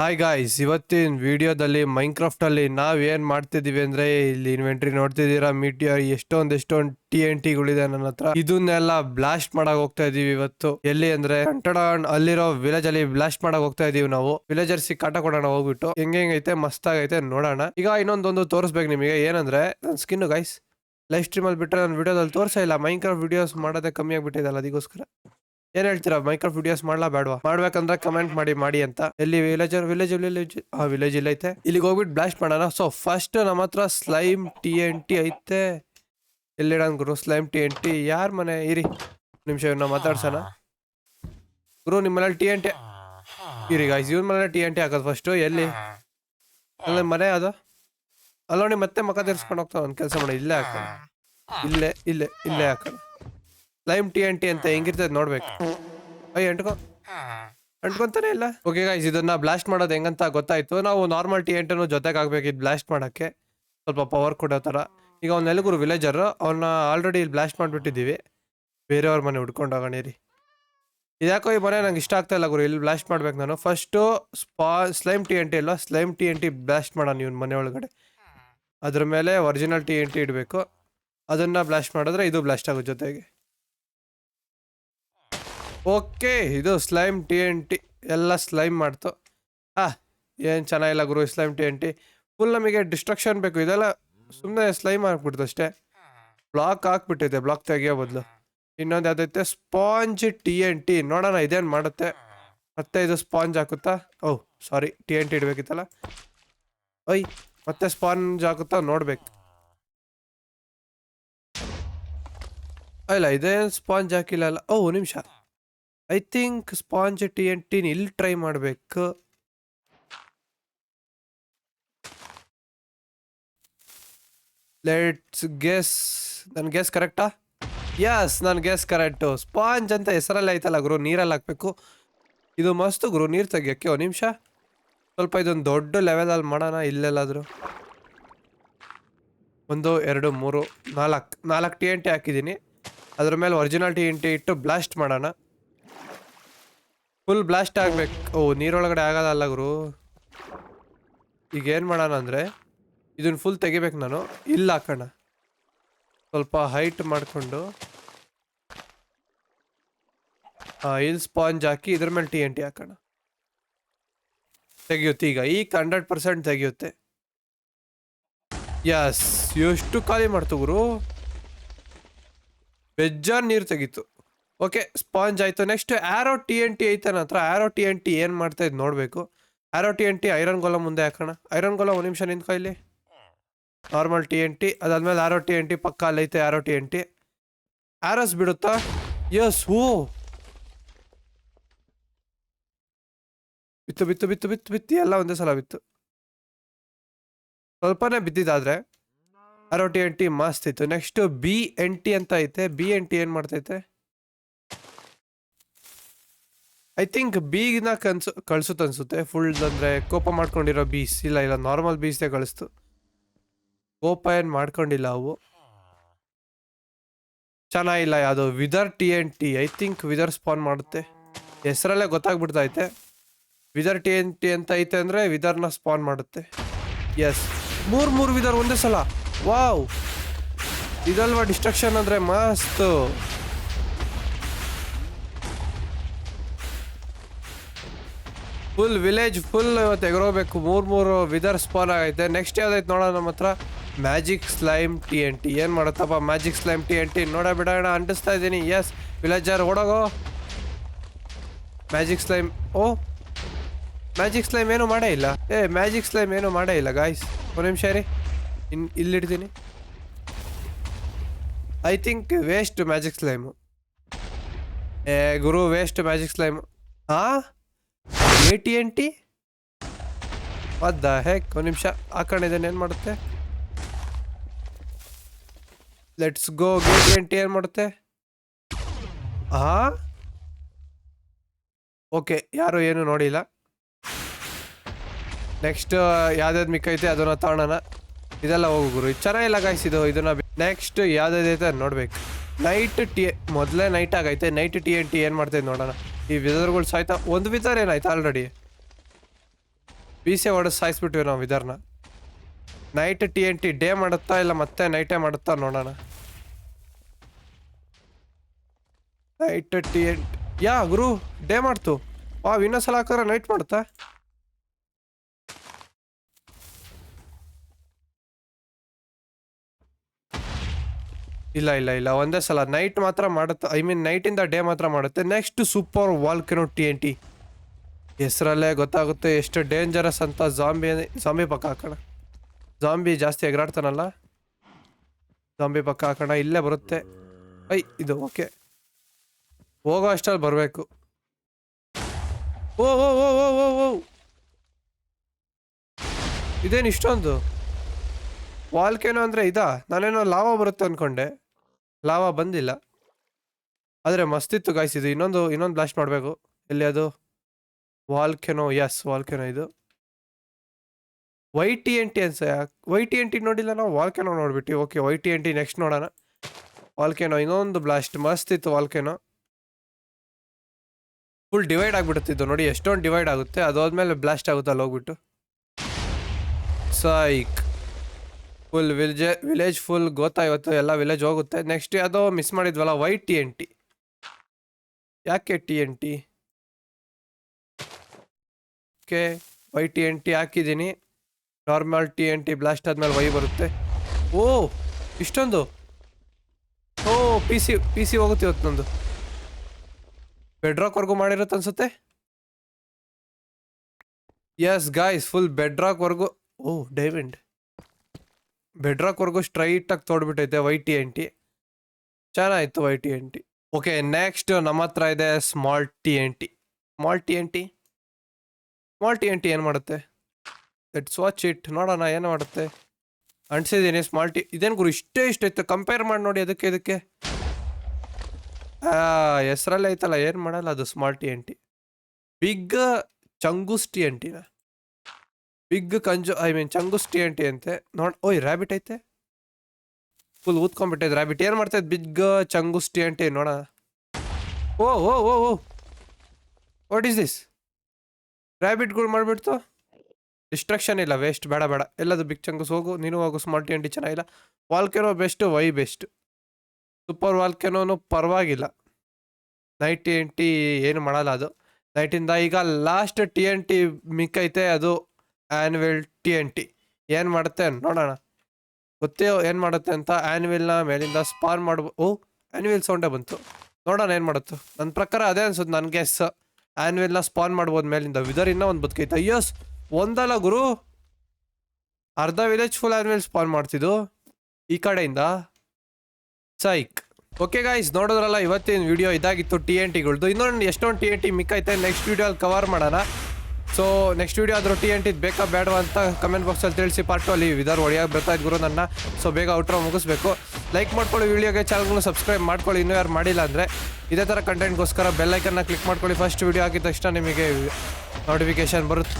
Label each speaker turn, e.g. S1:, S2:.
S1: Hi guys ಇವತ್ತಿನ ವಿಡಿಯೋದಲ್ಲಿ ಮೈನ್ಕ್ರಾಫ್ಟ್ ಅಲ್ಲಿ ಏನು ಮಾಡ್ತಿದ್ದೀವಿ ಅಂದ್ರೆ ಇಲ್ಲಿ ಇನ್ವೆಂಟ್ರಿ ನೋಡ್ತಿದ್ದೀರಾ ಮೀಟಿಯರ್ ಎಷ್ಟೊಂದ್ ಎಷ್ಟೊಂದು ಟಿ ಎನ್ ಟಿಗಳಿದೆ ನನ್ನ ಹತ್ರ. ಇದನ್ನೆಲ್ಲ ಬ್ಲಾಸ್ಟ್ ಮಾಡಕ್ ಹೋಗ್ತಾ ಇದೀವಿ ಇವತ್ತು. ಎಲ್ಲಿ ಅಂದ್ರೆ ಕಂಟಡಾನ್ ಅಲ್ಲಿರೋ ವಿಲೇಜ್ ಅಲ್ಲಿ ಬ್ಲಾಸ್ಟ್ ಮಾಡಕ್ ಹೋಗ್ತಾ ಇದೀವಿ ನಾವು. ವಿಲೇಜರ್ಸ್ ಕಾಟ ಕೊಡೋಣ ಹೋಗ್ಬಿಟ್ಟು. ಹೆಂಗ್ ಹೆಂಗೈತೆ ಮಸ್ತಾಗೈತೆ ನೋಡೋಣ. ಈಗ ಇನ್ನೊಂದೊಂದು ತೋರಿಸ್ಬೇಕು ನಿಮಗೆ. ಏನಂದ್ರೆ ನನ್ನ ಸ್ಕಿನ್ ಗೈಸ್ ಲೈವ್ ಸ್ಟ್ರೀಮಲ್ಲಿ ಬಿಟ್ರೆ ನನ್ನ ವಿಡಿಯೋದಲ್ಲಿ ತೋರಿಸೇ ಇಲ್ಲ. ಮೈನ್ಕ್ರಾಫ್ಟ್ ವಿಡಿಯೋಸ್ ಮಾಡೋದೇ ಕಮ್ಮಿ ಆಗಿಬಿಟ್ಟಿದೆ ಅದಕ್ಕೋಸ್ಕರ ಏನ್ ಹೇಳ್ತೀರಾ? ಮೈಕ್ರೋ ವಿಡಿಯೋಸ್ ಮಾಡ್ಲಾ ಬೇಡವಾ ಮಾಡ್ಬೇಕಂದ್ರೆ ಕಮೆಂಟ್ ಮಾಡಿ ಮಾಡಿ ಅಂತ. ಎಲ್ಲಿ ವಿಲೇಜರ್ ವಿಲೇಜ್ ವಿಲೇಜ್ ಆ ವಿಲೇಜ್ ಇಲ್ಲ ಐತೆ. ಇಲ್ಲಿಗೆ ಹೋಗ್ಬಿಟ್ಟು ಬ್ಲಾಸ್ಟ್ ಮಾಡೋಣ. ಸೊ ಫಸ್ಟ್ ನಮ್ಮ ಹತ್ರ ಸ್ಲೈಮ್ ಟಿ ಎನ್ ಟಿ ಐತೆ. ಎಲ್ಲಿಡೋಣ ಗುರು? ಸ್ಲೈಮ್ ಟಿ ಎನ್ ಟಿ ಯಾರ ಮನೆ? ಇರಿ ನಿಮಿಷ ನಾವು ಮಾತಾಡ್ಸೋಣ. ಗುರು ನಿಮ್ಮ ಮನೇಲಿ ಟಿ ಎನ್ ಟಿ ಇರಿ ಗಾಯ್ಸ್ ಇವ್ರ ಮನೇಲಿ ಟಿ ಎನ್ ಟಿ ಹಾಕೋದು ಫಸ್ಟು ಎಲ್ಲಿ? ಅಲ್ಲ ಮನೆ ಅದು? ಅಲ್ಲೋಣಿ ಮತ್ತೆ ಮಕ್ಕ ತೀರ್ಸ್ಕೊಂಡು ಹೋಗ್ತಾವ, ಒಂದು ಕೆಲಸ ಮಾಡಿ. ಇಲ್ಲೇ ಹಾಕೋಣ. ಇಲ್ಲೇ ಇಲ್ಲೇ ಇಲ್ಲೇ ಹಾಕೋಣ. ಲೈಮ್ ಟಿ ಎನ್ ಟಿ ಅಂತ ಹೆಂಗಿರ್ತದೆ ನೋಡ್ಬೇಕು. ಅಯ್ಯ ಅಂಟ್ಕೊ. ಅಂಟ್ಕೊಂತಾನೆ ಇಲ್ಲ? ಓಕೆ ಗೈಸ್ ಇದನ್ನ ಬ್ಲಾಸ್ಟ್ ಮಾಡೋದು ಹೆಂಗಂತ ಗೊತ್ತಾಯ್ತು. ನಾವು ನಾರ್ಮಲ್ ಟಿ ಎನ್ ಟಿನೂ ಜೊತೆಗೆ ಆಗ್ಬೇಕು ಇದು ಬ್ಲಾಸ್ಟ್ ಮಾಡೋಕ್ಕೆ. ಸ್ವಲ್ಪ ಪವರ್ ಕೊಡೋ ಥರ ಈಗ ಅವ್ನ ಎಲ್ಗುರು ವಿಲೇಜರ್ ಅವನ್ನ ಆಲ್ರೆಡಿ ಇಲ್ಲಿ ಬ್ಲಾಸ್ಟ್ ಮಾಡಿಬಿಟ್ಟಿದ್ದೀವಿ. ಬೇರೆಯವ್ರ ಮನೆ ಹುಡ್ಕೊಂಡು ಹೋಗೋಣ ಇದ್ಯಾಕೋ ಈ ಮನೆ ನಂಗೆ ಇಷ್ಟ ಆಗ್ತಾ ಇಲ್ಲ ಗುರು, ಇಲ್ಲಿ ಬ್ಲಾಸ್ಟ್ ಮಾಡ್ಬೇಕು ನಾನು. ಫಸ್ಟು ಸ್ಪಾ ಸ್ಲೈಮ್ ಟಿ ಎನ್ ಟಿ ಅಲ್ವಾ? Slime T N T blast ಮಾಡೋಣ ಇವ್ನ ಮನೆ ಒಳಗಡೆ. ಅದ್ರ ಮೇಲೆ ಒರಿಜಿನಲ್ ಟಿ ಎನ್ ಟಿ ಇಡಬೇಕು. ಅದನ್ನು ಬ್ಲಾಸ್ಟ್ ಮಾಡಿದ್ರೆ ಇದು ಬ್ಲಾಸ್ಟ್ ಆಗೋ ಜೊತೆಗೆ. ಓಕೆ, ಇದು ಸ್ಲೈಮ್ ಟಿ ಎನ್ ಟಿ, ಎಲ್ಲ ಸ್ಲೈಮ್ ಮಾಡ್ತು. ಆ ಏನು ಚೆನ್ನಾಗಿಲ್ಲ ಗುರು, slime T N T. Full ನಮಗೆ ಡಿಸ್ಟ್ರಕ್ಷನ್ ಬೇಕು, ಇದೆಲ್ಲ ಸುಮ್ಮನೆ ಸ್ಲೈಮ್ ಹಾಕ್ಬಿಡ್ತು ಅಷ್ಟೇ. ಬ್ಲಾಕ್ ಹಾಕ್ಬಿಟ್ಟಿದೆ ಬ್ಲಾಕ್ ತೆಗಿಯೋ ಬದಲು. ಇನ್ನೊಂದು ಯಾವ್ದೈತೆ? Sponge T N T. ನೋಡೋಣ, ಇದೇನು ಮಾಡುತ್ತೆ? ಮತ್ತೆ ಇದು ಸ್ಪಾಂಜ್ ಹಾಕುತ್ತಾ? Oh sorry T N T ಇಡಬೇಕಿತ್ತಲ್ಲ. ಓಯ್, ಮತ್ತೆ ಸ್ಪಾಂಜ್ ಹಾಕುತ್ತಾ? ನೋಡ್ಬೇಕು. ಇಲ್ಲ ಇದೇನು ಸ್ಪಾಂಜ್ ಹಾಕಿಲ್ಲ ಅಲ್ಲ? ಓ ನಿಮಿಷ. I think sponge T N ಟಿನ ಇಲ್ಲಿ ಟ್ರೈ ಮಾಡಬೇಕು. ಲೆಟ್ಸ್ ಗೆಸ್ ನನ್ನ ಗೆಸ್ ಕರೆಕ್ಟಾ ಯಸ್ ನನ್ನ ಗೆಸ್ ಕರೆಕ್ಟು ಸ್ಪಾಂಜ್ ಅಂತ ಹೆಸರಲ್ಲೇ ಐತಲ್ಲ ಗುರು, ನೀರಲ್ಲಿ ಹಾಕ್ಬೇಕು. ಇದು ಮಸ್ತು ಗುರು, ನೀರು ತೆಗಿಯೋಕ್ಕೆ ಒಂದು ನಿಮಿಷ. ಸ್ವಲ್ಪ ಇದೊಂದು ದೊಡ್ಡ ಲೆವೆಲಲ್ಲಿ ಮಾಡೋಣ, ಇಲ್ಲೆಲ್ಲಾದರೂ. ಒಂದು, ಎರಡು, ಮೂರು, ನಾಲ್ಕು. ನಾಲ್ಕು ಟಿ ಎನ್ ಟಿ ಹಾಕಿದ್ದೀನಿ. ಅದ್ರ ಮೇಲೆ ಒರಿಜಿನಲ್ ಟಿ ಎನ್ ಟಿ ಇಟ್ಟು ಬ್ಲಾಸ್ಟ್ ಮಾಡೋಣ. ಫುಲ್ ಬ್ಲಾಸ್ಟ್ ಆಗ್ಬೇಕು. ಓ, ನೀರೊಳಗಡೆ ಆಗೋದಲ್ಲ ಗುರು. ಈಗ ಏನು ಮಾಡೋಣ ಅಂದರೆ ಇದನ್ನ ಫುಲ್ ತೆಗಿಬೇಕು ನಾನು. ಇಲ್ಲಿ ಹಾಕೋಣ ಸ್ವಲ್ಪ ಹೈಟ್ ಮಾಡಿಕೊಂಡು ಹಾಂ ಇಲ್ಲಿ ಸ್ಪಾಂಜ್ ಹಾಕಿ ಇದ್ರ ಮೇಲೆ ಟಿ ಎನ್ ಟಿ ಹಾಕೋಣ. ತೆಗಿಯುತ್ತೆ ಈಗ. ಈಗ ಹಂಡ್ರೆಡ್ ಪರ್ಸೆಂಟ್ ತೆಗಿಯುತ್ತೆ. ಯಸ್ ಎಷ್ಟು ಖಾಲಿ ಮಾಡ್ತು ಗುರು? ಬೆಜ್ಜಾರ್ ನೀರು ತೆಗೀತು. ಓಕೆ ಸ್ಪಾಂಜ್ ಆಯಿತು. Next arrow T N T ಐತೆ ನನ್ನ ಹತ್ರ. ಟಿ ಎನ್ ಟಿ ಏನು ಮಾಡ್ತಾ ಇದ್ದು ನೋಡಬೇಕು. Arrow T N T iron golem ಮುಂದೆ ಹಾಕೋಣ. ಐರನ್ ಗೋಲ ಒಂದು ನಿಮಿಷ ನಿಂತ್ಕೊ ಇಲ್ಲಿ. ನಾರ್ಮಲ್ ಟಿ ಎನ್ ಟಿ ಅದಾದ್ಮೇಲೆ ಆರೋ ಟಿ ಎನ್ ಟಿ ಪಕ್ಕ ಅಲ್ಲೈತೆ arrow T N T arrows ಬಿಡುತ್ತಾ? Yes ಹೂ ಬಿತ್ತು ಬಿತ್ತು ಬಿತ್ತು ಬಿತ್ತು, ಬಿತ್ತಿ. ಎಲ್ಲ ಒಂದೇ ಸಲ ಬಿತ್ತು. ಸ್ವಲ್ಪನೇ ಬಿದ್ದಿದ್ದಾದ್ರೆ ಆರೋ ಟಿ ಎನ್ ಟಿ ಮಸ್ತ್ ಇತ್ತು. ನೆಕ್ಸ್ಟ್ ಬಿ ಎನ್ ಟಿ ಅಂತ ಐತೆ. ಬಿ ಎನ್ ಟಿ ಏನು ಮಾಡ್ತೈತೆ? ಐ ಥಿಂಕ್ ಬೀಗ್ನ ಕನ್ಸು, ಕಳ್ಸುತ್ತೆ ಅನ್ಸುತ್ತೆ. ಫುಲ್ ಅಂದರೆ ಕೋಪ ಮಾಡ್ಕೊಂಡಿರೋ ಬೀಸ್, ಇಲ್ಲ ಇಲ್ಲ ನಾರ್ಮಲ್ ಬೀಸ್ದೇ ಕಳಿಸ್ತು. ಕೋಪ ಏನು ಮಾಡ್ಕೊಂಡಿಲ್ಲ ಅವು. ಚೆನ್ನಾಗಿಲ್ಲ ಯಾವುದು wither T N T I think wither spawn ಮಾಡುತ್ತೆ. ಹೆಸರಲ್ಲೇ ಗೊತ್ತಾಗ್ಬಿಡ್ತೈತೆ. ವಿದರ್ ಟಿ ಎನ್ ಟಿ ಅಂತ ಐತೆ ಅಂದರೆ ವಿದರ್ನ ಸ್ಪಾನ್ ಮಾಡುತ್ತೆ. ಎಸ್ ಮೂರು ಮೂರು ವಿದರ್ ಒಂದೇ ಸಲ. ವಾವ್ ಇದಲ್ವಾ ಡಿಸ್ಟ್ರಕ್ಷನ್ ಅಂದರೆ ಮಸ್ತು. ಫುಲ್ ವಿಲೇಜ್ ಫುಲ್ ಇವತ್ತು ಎಗರೋಬೇಕು. ಮೂರು ಮೂರು ವಿದರ್ ಸ್ಪಾನ್ ಆಗೈತೆ. ನೆಕ್ಸ್ಟ್ ಯಾವ್ದೈತೆ ನೋಡೋಣ ನಮ್ಮ ಹತ್ರ? Magic slime T N T ಏನು ಮಾಡುತ್ತಪ್ಪ magic slime T N T ನೋಡ ಬಿಡೋಣ, ಅಂಟಿಸ್ತಾ ಇದ್ದೀನಿ. ಎಸ್ ವಿಲೇಜರ್ ಓಡೋಗೋ. ಮ್ಯಾಜಿಕ್ ಸ್ಲೈಮ್ ಓ? ಮ್ಯಾಜಿಕ್ ಸ್ಲೈಮ್ ಏನೂ ಮಾಡೇ ಇಲ್ಲ. ಏ ಮ್ಯಾಜಿಕ್ ಸ್ಲೈಮ್ ಏನೂ ಮಾಡೇ ಇಲ್ಲ ಗಾಯ್ಸ್ ಒಂದು ನಿಮಿಷ ರೀ ಇನ್, ಇಲ್ಲಿಡ್ತೀನಿ. I think waste magic slime ಏ, ಗುರು ವೇಸ್ಟ್ ಮ್ಯಾಜಿಕ್ ಸ್ಲೈಮು ಹಾಂ ಎ ಟಿ ಎನ್ ಟಿ ಅದ ಹೇಗೆ ಒಂದು ನಿಮಿಷ. ಹಾಕೊಂಡಿದ್ದೇನೆ ಏನು ಮಾಡುತ್ತೆ? ಲೆಟ್ಸ್ ಗೋ ಗೆ ಟಿ ಎನ್ ಟಿ ಏನು ಮಾಡುತ್ತೆ? ಹಾ ಓಕೆ ಯಾರು ಏನು ನೋಡಿಲ್ಲ. ನೆಕ್ಸ್ಟ್ ಯಾವ್ದಾವ್ದು ಮಿಕ್ಕೈತೆ ಅದನ್ನ ತಗೊಳ್ಳೋಣ ಇದೆಲ್ಲ ಹೋಗುರು ಚೆನ್ನಾಗಿಲ್ಲ ಗಾಯ್ಸ್ ಇದು, ಇದನ್ನ ನೆಕ್ಸ್ಟ್ ಯಾವ್ದಾದೈತೆ ಅದು ನೋಡ್ಬೇಕು. ನೈಟ್ ಟಿ ಮೊದಲೇ ನೈಟ್ ಆಗೈತೆ. ನೈಟ್ ಟಿ ಎನ್ ಟಿ ಏನು ಮಾಡ್ತೈತೆ ನೋಡೋಣ. ಈ ವಿಧರ್ಗಳು ಸಾಯ್ತಾ, ಒಂದು ವಿದರ್ ಏನಾಯ್ತು ಆಲ್ರೆಡಿ ಪಿ ಸಿ ಹೊಡೆದು ಸಾಯಿಸ್ಬಿಟ್ವಿ ನಾವು ವಿದರ್ನ. Night T N T day ಮಾಡುತ್ತಾ ಇಲ್ಲ ಮತ್ತೆ ನೈಟೇ ಮಾಡುತ್ತಾ ನೋಡೋಣ. ನೈಟ್ ಟಿ ಎನ್ ಯಾ ಗುರು ಡೇ ಮಾಡ್ತು? ವಾ ಇನ್ನೊಂದ್ಸಲ ಹಾಕಿದ್ರೆ ನೈಟ್ ಮಾಡುತ್ತಾ? ಇಲ್ಲ ಇಲ್ಲ ಇಲ್ಲ. ಒಂದೇ ಸಲ ನೈಟ್ ಮಾತ್ರ ಮಾಡುತ್ತೆ. ಐ ಮೀನ್ ನೈಟಿಂದ ಡೇ ಮಾತ್ರ ಮಾಡುತ್ತೆ. Next super volcano T N T ಹೆಸರಲ್ಲೇ ಗೊತ್ತಾಗುತ್ತೆ ಎಷ್ಟು ಡೇಂಜರಸ್ ಅಂತ ಜಾಂಬಿ ಜಾಂಬಿ ಪಕ್ಕ ಹಾಕೋಣ. ಜಾಂಬಿ ಜಾಸ್ತಿ ಎಗರಾಡ್ತಾನಲ್ಲ? ಜಾಂಬಿ ಪಕ್ಕ ಹಾಕೋಣ. ಇಲ್ಲೇ ಬರುತ್ತೆ. ಐ, ಇದು ಓಕೆ ಹೋಗೋ ಅಷ್ಟಲ್ಲಿ ಬರಬೇಕು. ಓ ಓ ಓ ಓ ಓ ಓ. ಇದೇನು ಇಷ್ಟೊಂದು? ವಾಲ್ಕೇನೋ ಅಂದರೆ ಇದಾ? ನಾನೇನೋ ಲಾವ ಬರುತ್ತೆ ಅಂದ್ಕೊಂಡೆ ಲಾವ ಬಂದಿಲ್ಲ. ಆದರೆ ಮಸ್ತಿತ್ತು ಗಾಯ್ಸ್ ಇದು. ಇನ್ನೊಂದು ಇನ್ನೊಂದು ಬ್ಲಾಸ್ಟ್ ಮಾಡಬೇಕು. ಎಲ್ಲಿ ಅದು? ವಾಲ್ಕೆನೋ ಎಸ್ ವಾಲ್ಕೆನೋ ಇದು. ವೈ ಟಿ ಎನ್ ಟಿ ಅನ್ಸ. ವೈ ಟಿ ಎನ್ ಟಿ ನೋಡಿಲ್ಲ ನಾವು, ವಾಲ್ಕೆನೋ ನೋಡ್ಬಿಟ್ಟು okay Y T N T next ನೋಡೋಣ. ವಾಲ್ಕೆನೋ, ಇನ್ನೊಂದು ಬ್ಲಾಸ್ಟ್ ಮಸ್ತ್ ಇತ್ತು ವಾಲ್ಕೆನೋ. ಫುಲ್ ಡಿವೈಡ್ ಆಗಿಬಿಡುತ್ತಿದ್ದು ನೋಡಿ, ಎಷ್ಟೊಂದು ಡಿವೈಡ್ ಆಗುತ್ತೆ. ಅದಾದ್ಮೇಲೆ ಬ್ಲಾಸ್ಟ್ ಆಗುತ್ತೆ ಅಲ್ಲಿ ಹೋಗ್ಬಿಟ್ಟು. Psych full village village full ಗೊತ್ತಾ ಇವತ್ತು ಎಲ್ಲ ವಿಲೇಜ್ ಹೋಗುತ್ತೆ. ನೆಕ್ಸ್ಟ್ ಯಾವುದೋ ಮಿಸ್ ಮಾಡಿದ್ವಲ್ಲ ವೈ ಟಿ ಎನ್ ಟಿ ಯಾಕೆ T N T okay Y T N T ಹಾಕಿದ್ದೀನಿ. Normal T N T blast ಆದ್ಮೇಲೆ ವೈ ಬರುತ್ತೆ. ಓ, ಇಷ್ಟೊಂದು? O P C P C ಹೋಗುತ್ತೆ ಇವತ್ತು ನಂದು. ಬೆಡ್ರಾಕ್ವರೆಗೂ ಮಾಡಿರುತ್ತೆ ಅನ್ಸುತ್ತೆ? ಎಸ್ ಗಾಯ್ಸ್ ಫುಲ್ ಬೆಡ್ರಾಕ್ವರೆಗೂ ಓ ಡೈಮಂಡ್ ಬೆಡ್ರಾಕ್ವರೆಗೂ ಸ್ಟ್ರೈಟಾಗಿ ತೋಡ್ಬಿಟ್ಟೈತೆ ವೈ ಟಿ ಎನ್ ಟಿ ಚೆನ್ನಾಗಿತ್ತು Y T N T okay next ನಮ್ಮ ಹತ್ರ ಇದೆ small T N T small T N T small T N T ಏನು ಮಾಡುತ್ತೆ? ಇಟ್ಸ್ ವಾಚ್ ಇಟ್ ನೋಡೋಣ, ಏನು ಮಾಡುತ್ತೆ? ಅಂಟಿಸಿದ್ದೀನಿ ಸ್ಮಾಲ್ ಟಿ ಇದೇನು ಗುರು, ಇಷ್ಟೇ ಇಷ್ಟ ಇತ್ತು. ಕಂಪೇರ್ ಮಾಡಿ ನೋಡಿ ಅದಕ್ಕೆ ಇದಕ್ಕೆ. ಹೆಸರಲ್ಲೇ ಐತಲ್ಲ, ಏನು ಮಾಡಲ್ಲ ಅದು small T N T big Chungus T N big ಕಂಜು I mean Chungus T N ಅಂತೆ. ನೋಡ್, ಓಯ್ ರ್ಯಾಬಿಟ್ ಐತೆ? ಫುಲ್ ಊದ್ಕೊಂಡ್ಬಿಟ್ಟೈತೆ ರ್ಯಾಬಿಟ್ ಏನು ಮಾಡ್ತೈತೆ ಬಿಗ್ ಚಂಗುಸ್ ಟಿ ಎನ್ ನೋಡ. ಓ ಓ ಓ ಓ. ವಾಟ್ ಈಸ್ ದಿಸ್ ರ್ಯಾಬಿಟ್ಗಳು ಮಾಡಿಬಿಡ್ತು? ಡಿಸ್ಟ್ರಕ್ಷನ್ ಇಲ್ಲ ವೇಸ್ಟ್ ಬೇಡ ಬೇಡ. ಎಲ್ಲದು ಬಿಗ್ ಚಂಗುಸ್, ಹೋಗು. ನೀನು ಹೋಗು ಸ್ಮಾಲ್ ಟಿ ಎನ್ ಟಿ ಚೆನ್ನಾಗಿಲ್ಲ. Volcano best Y best super ವಾಲ್ಕೆನೋನು ಪರವಾಗಿಲ್ಲ. ನೈಟ್ ಟಿ ಎನ್ ಟಿ ಏನು ಮಾಡಲ್ಲ ಅದು. ನೈಟಿಂದ ಈಗ ಲಾಸ್ಟ್ ಟಿ ಎನ್ ಟಿ ಮಿಕ್ಕೈತೆ ಅದು ಆ್ಯನ್ವೆಲ್ ಟಿ ಎನ್ ಟಿ ಏನು ಮಾಡುತ್ತೆ ನೋಡೋಣ. ಗೊತ್ತೇ ಏನು ಮಾಡುತ್ತೆ ಅಂತ ಆ್ಯನ್ವಿಲ್ನ ಮೇಲಿಂದ ಸ್ಪಾನ್ ಮಾಡ್ಬೋ ಓ ಆ್ಯನ್ವಿಲ್ ಸೌಂಡೇ ಬಂತು. ನೋಡೋಣ ಏನು ಮಾಡುತ್ತೆ. ನನ್ನ ಪ್ರಕಾರ ಅದೇ ಅನ್ಸುತ್ತೆ ನನ್ನ ಗೆಸ್ ಆ್ಯನ್ವಿಲ್ನ ಸ್ಪಾನ್ ಮಾಡ್ಬೋದು ಮೇಲಿಂದ. ವಿದರ್ ಇನ್ನೂ ಒಂದು ಬದುಕೈತೆ. ಅಯ್ಯೋಸ್ ಒಂದಲ್ಲ ಗುರು. ಅರ್ಧ ವಿಲೇಜ್ ಫುಲ್ ಆ್ಯನ್ವಿಲ್ ಸ್ಪಾನ್ ಮಾಡ್ತಿದ್ದು. ಈ ಕಡೆಯಿಂದ. ಸೈಕ್ ಓಕೆ ಗಾಯ್ಸ್ ನೋಡಿದ್ರಲ್ಲ ಇವತ್ತಿನ ವಿಡಿಯೋ ಇದಾಗಿತ್ತು ಟಿ ಎನ್ ಟಿಗಳ್ದು ಇನ್ನೊಂದು ಎಷ್ಟೊಂದು ಟಿ ಎನ್ ಟಿ ಮಿಕ್ಕೈತೆ. ನೆಕ್ಸ್ಟ್ ವಿಡಿಯೋಲ್ಲಿ ಕವರ್ ಮಾಡೋಣ. ಸೊ ನೆಕ್ಸ್ಟ್ ವೀಡಿಯೋ ಅದು ರೊಟ್ಟಿ ಎಂಟಿದ್ದು ಬೇಕಾ, ಬೇಡವಾ ಅಂತ ಕಮೆಂಟ್ ಬಾಕ್ಸಲ್ಲಿ ತಿಳಿಸಿ ಪಾರ್ಟ್ ಅಲ್ಲಿ ವಿದರ್ ಹೊಡೆಯೋಕೆ ಬರ್ತಾ ಗುರು ನನ್ನ. ಸೊ ಬೇಗ ಔಟ್ರ ಮುಗಿಸ್ಬೇಕು. ಲೈಕ್ ಮಾಡ್ಕೊಳ್ಳಿ ವೀಡಿಯೋಗೆ ಚಾನಲ್ನ ಸಬ್ಸ್ಕ್ರೈಬ್ ಮಾಡ್ಕೊಳ್ಳಿ. ಇನ್ನೂ ಯಾರು ಮಾಡಿಲ್ಲ ಅಂದರೆ ಇದೇ ಥರ ಕಂಟೆಂಟ್ಗೋಸ್ಕರ ಬೆಲ್ಲೈಕನ್ನ ಕ್ಲಿಕ್ ಮಾಡ್ಕೊಳ್ಳಿ. ಫಸ್ಟ್ ವಿಡಿಯೋ ಹಾಕಿದ ತಕ್ಷಣ ನಿಮಗೆ ನೋಟಿಫಿಕೇಶನ್ ಬರುತ್ತೆ